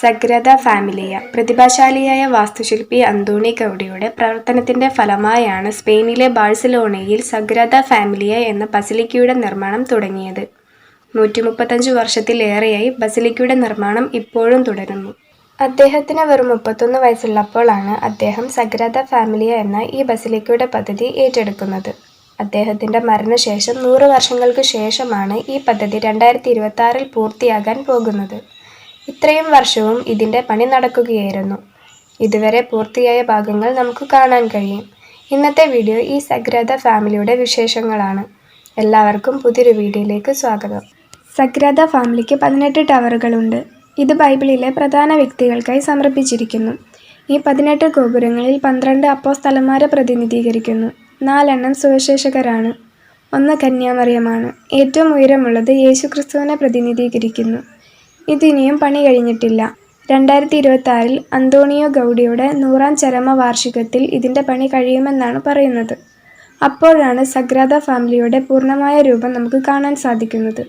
Sagrada ഫാമിലിയ പ്രതിഭാശാലിയായ വാസ്തുശില്പി Anthony ഗൗഡിയുടെ പ്രവർത്തനത്തിന്റെ ഫലമായാണ് സ്പെയിനിലെ ബാഴ്സലോണയിൽ സഗ്രത ഫാമിലിയ എന്ന ബസിലിക്കയുടെ നിർമ്മാണം തുടങ്ങിയത്. നൂറ്റി നൂറ്റിമുപ്പത്തഞ്ചു വർഷത്തിലേറെയായി ബസിലിക്കയുടെ നിർമ്മാണം ഇപ്പോഴും തുടരുന്നു. അദ്ദേഹത്തിന് വെറും മുപ്പത്തൊന്ന് വയസ്സുള്ളപ്പോഴാണ് അദ്ദേഹം സഗ്രത ഫാമിലിയ എന്ന ഈ ബസിലിക്കയുടെ പദ്ധതി ഏറ്റെടുക്കുന്നത്. അദ്ദേഹത്തിന്റെ മരണശേഷം നൂറ് വർഷങ്ങൾക്ക് ശേഷമാണ് ഈ പദ്ധതി രണ്ടായിരത്തി ഇരുപത്തി പൂർത്തിയാകാൻ പോകുന്നത്. ഇത്രയും വർഷവും ഇതിന്റെ പണി നടക്കുകയായിരുന്നു. ഇതുവരെ പൂർത്തിയായ ഭാഗങ്ങൾ നമുക്ക് കാണാൻ കഴിയും. ഇന്നത്തെ വീഡിയോ ഈ സഗ്രദ ഫാമിലിയുടെ വിശേഷങ്ങളാണ്. എല്ലാവർക്കും പുതിയൊരു വീഡിയോയിലേക്ക് സ്വാഗതം. സഗ്രദ ഫാമിലിക്ക് പതിനെട്ട് ടവറുകളുണ്ട്. ഇത് ബൈബിളിലെ പ്രധാന വ്യക്തികൾക്കായി സമർപ്പിച്ചിരിക്കുന്നു. ഈ പതിനെട്ട് ഗോപുരങ്ങളിൽ പന്ത്രണ്ട് അപ്പോസ്തലന്മാരെ പ്രതിനിധീകരിക്കുന്നു. നാലെണ്ണം സുവിശേഷകരാണ്. ഒന്ന് കന്യാമറിയമാണ്. ഏറ്റവും ഉയരമുള്ളത് യേശുക്രിസ്തുവിനെ പ്രതിനിധീകരിക്കുന്നു. ഇതിനിയും പണി കഴിഞ്ഞിട്ടില്ല. രണ്ടായിരത്തി ഇരുപത്തി ആറിൽ അന്തോണിയോ ഗൗഡിയുടെ നൂറാം ചരമ വാർഷികത്തിൽ ഇതിന്റെ പണി കഴിയുമെന്നാണ് പറയുന്നത്. അപ്പോഴാണ് സഗ്രാദ ഫാമിലിയുടെ പൂർണമായ രൂപം നമുക്ക് കാണാൻ സാധിക്കുന്നത്.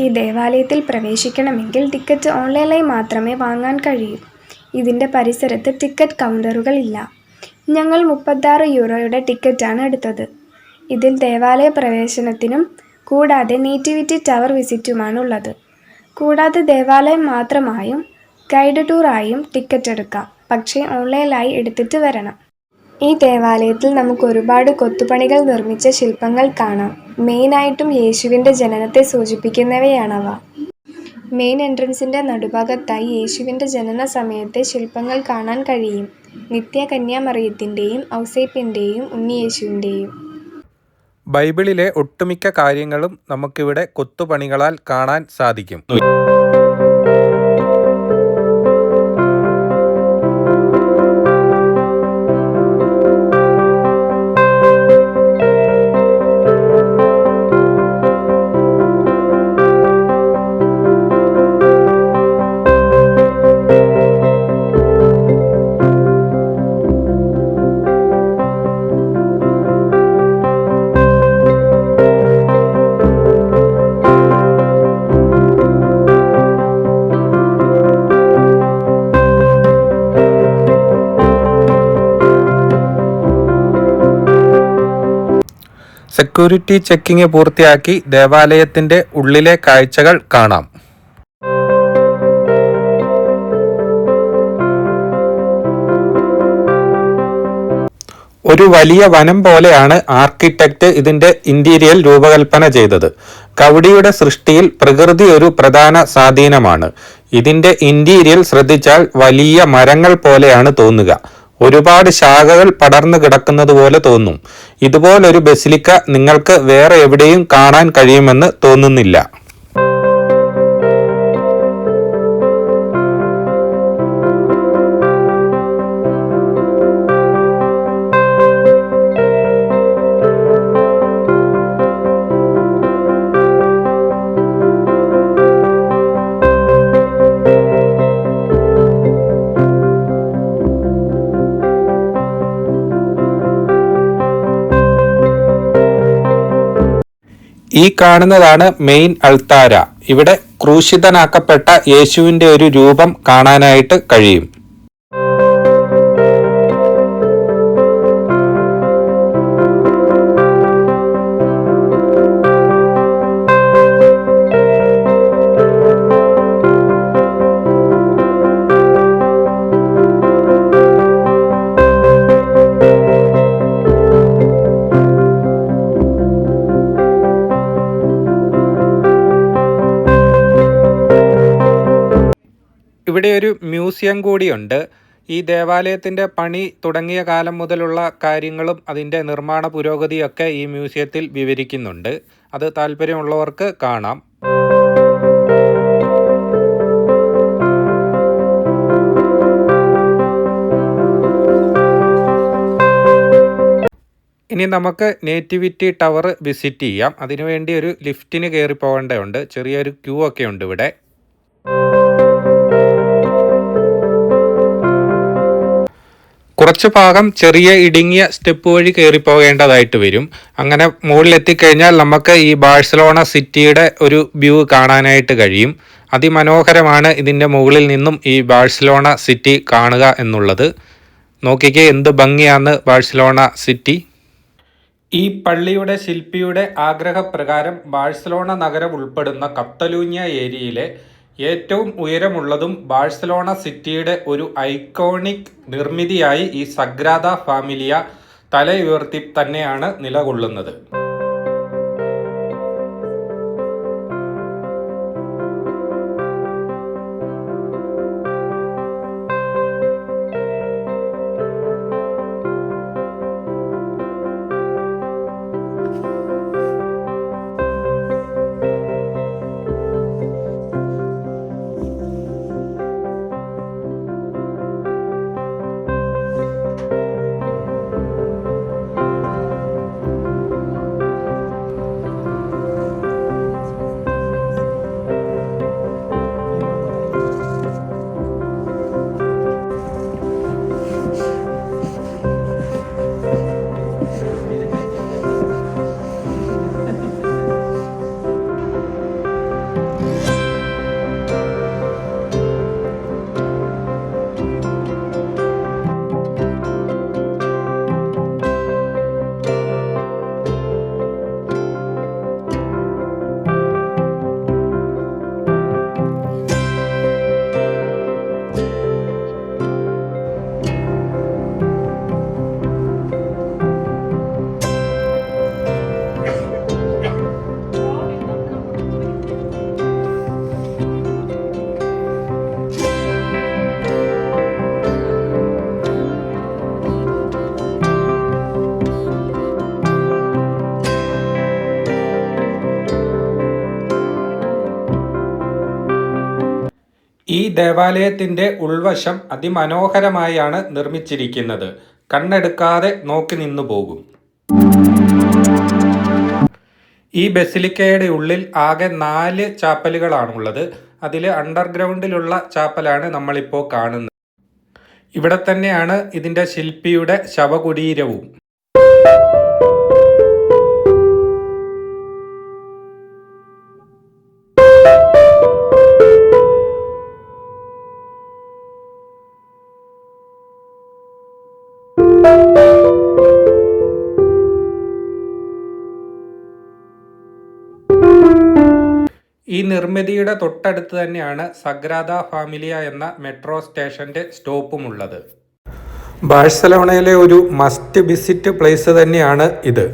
ഈ ദേവാലയത്തിൽ പ്രവേശിക്കണമെങ്കിൽ ടിക്കറ്റ് ഓൺലൈനായി മാത്രമേ വാങ്ങാൻ കഴിയൂ. ഇതിന്റെ പരിസരത്ത് ടിക്കറ്റ് കൗണ്ടറുകൾ ഇല്ല. ഞങ്ങൾ മുപ്പത്താറ് യൂറോയുടെ ടിക്കറ്റാണ് എടുത്തത്. ഇതിൽ ദേവാലയ പ്രവേശനത്തിനും കൂടാതെ നേറ്റിവിറ്റി ടവർ വിസിറ്റുമാണ് ഉള്ളത്. കൂടാതെ ദേവാലയം മാത്രമായും ഗൈഡ് ടൂറായും ടിക്കറ്റ് എടുക്കാം. പക്ഷേ ഓൺലൈനായി എടുത്തിട്ട് വരണം. ഈ ദേവാലയത്തിൽ നമുക്ക് ഒരുപാട് കൊത്തുപണികൾ നിർമ്മിച്ച ശില്പങ്ങൾ കാണാം. മെയിനായിട്ടും യേശുവിന്റെ ജനനത്തെ സൂചിപ്പിക്കുന്നവയാണവ. മെയിൻ എൻട്രൻസിന്റെ നടുഭാഗത്തായി യേശുവിന്റെ ജനന സമയത്തെ ശില്പങ്ങൾ കാണാൻ കഴിയും. നിത്യകന്യാമറിയത്തിന്റെയും ഔസേപ്പിന്റെയും ഉണ്ണിയേശുവിന്റെയും. ബൈബിളിലെ ഒട്ടുമിക്ക കാര്യങ്ങളും നമുക്കിവിടെ കൊത്തുപണികളാൽ കാണാൻ സാധിക്കും. സെക്യൂരിറ്റി ചെക്കിംഗ് പൂർത്തിയാക്കി ദേവാലയത്തിന്റെ ഉള്ളിലെ കാഴ്ചകൾ കാണാം. ഒരു വലിയ വനം പോലെയാണ് ആർക്കിടെക്റ്റ് ഇതിന്റെ ഇന്റീരിയൽ രൂപകൽപ്പന ചെയ്തത്. കവടിയുടെ സൃഷ്ടിയിൽ പ്രകൃതി ഒരു പ്രധാന സ്വാധീനമാണ്. ഇതിന്റെ ഇന്റീരിയൽ ശ്രദ്ധിച്ചാൽ വലിയ മരങ്ങൾ പോലെയാണ് തോന്നുക. ഒരുപാട് ശാഖകൾ പടർന്നു കിടക്കുന്നത് പോലെ തോന്നും. ഇതുപോലൊരു ബസിലിക്ക നിങ്ങൾക്ക് വേറെ എവിടെയും കാണാൻ കഴിയുമെന്ന് തോന്നുന്നില്ല. ഈ കാണുന്നതാണ് മെയിൻ അൾത്താര. ഇവിടെ ക്രൂശിതനാക്കപ്പെട്ട യേശുവിന്റെ ഒരു രൂപം കാണാനായിട്ട് കഴിയും. ഇവിടെ ഒരു മ്യൂസിയം കൂടിയുണ്ട്. ഈ ദേവാലയത്തിന്റെ പണി തുടങ്ങിയ കാലം മുതലുള്ള കാര്യങ്ങളും അതിന്റെ നിർമ്മാണ പുരോഗതിയൊക്കെ ഈ മ്യൂസിയത്തിൽ വിവരിക്കുന്നുണ്ട്. അത് താല്പര്യമുള്ളവർക്ക് കാണാം. ഇനി നമുക്ക് നേറ്റിവിറ്റി ടവർ വിസിറ്റ് ചെയ്യാം അതിനുവേണ്ടി ഒരു ലിഫ്റ്റിന് കയറി പോകേണ്ടതുണ്ട് ചെറിയൊരു ക്യൂ ഒക്കെ ഉണ്ട് ഇവിടെ കുറച്ച് ഭാഗം ചെറിയ ഇടുങ്ങിയ സ്റ്റെപ്പ് വഴി കയറി പോകേണ്ടതായിട്ട് വരും. അങ്ങനെ മുകളിലെത്തിക്കഴിഞ്ഞാൽ നമുക്ക് ഈ ബാഴ്സലോണ സിറ്റിയുടെ ഒരു വ്യൂ കാണാനായിട്ട് കഴിയും. അതിമനോഹരമാണ് ഇതിന്റെ മുകളിൽ നിന്നും ഈ ബാഴ്സലോണ സിറ്റി കാണുക എന്നുള്ളത്. നോക്കിക്കേ എന്ത് ഭംഗിയാന്ന് ബാഴ്സലോണ സിറ്റി. ഈ പള്ളിയുടെ ശില്പിയുടെ ആഗ്രഹപ്രകാരം ബാഴ്സലോണ നഗരം ഉൾപ്പെടുന്ന കത്തലൂഞ്ഞ ഏരിയയിലെ ഏറ്റവും ഉയരമുള്ളതും ബാഴ്സലോണ സിറ്റിയുടെ ഒരു ഐക്കോണിക് നിർമ്മിതിയായി ഈ സഗ്രാദ ഫാമിലിയ തലയുയർത്തി തന്നെയാണ് നിലകൊള്ളുന്നത്. ഈ ദേവാലയത്തിന്റെ ഉൾവശം അതിമനോഹരമായാണ് നിർമ്മിച്ചിരിക്കുന്നത്. കണ്ണെടുക്കാതെ നോക്കി നിന്നു പോകും. ഈ ബസിലിക്കയുടെ ഉള്ളിൽ ആകെ നാല് ചാപ്പലുകളാണുള്ളത്. അതിൽ അണ്ടർഗ്രൗണ്ടിലുള്ള ചാപ്പലാണ് നമ്മളിപ്പോൾ കാണുന്നത്. ഇവിടെ തന്നെയാണ് ഇതിന്റെ ശില്പിയുടെ ശവകുടീരവും. ഈ നിർമ്മിതിയുടെ തൊട്ടടുത്ത് തന്നെയാണ് സഗ്രാദ ഫാമിലിയ എന്ന മെട്രോ സ്റ്റേഷന്റെ സ്റ്റോപ്പുമുള്ളത്. ബാഴ്സലോണയിലെ ഒരു മസ്റ്റ് വിസിറ്റ് പ്ലേസ് തന്നെയാണ് ഇത്.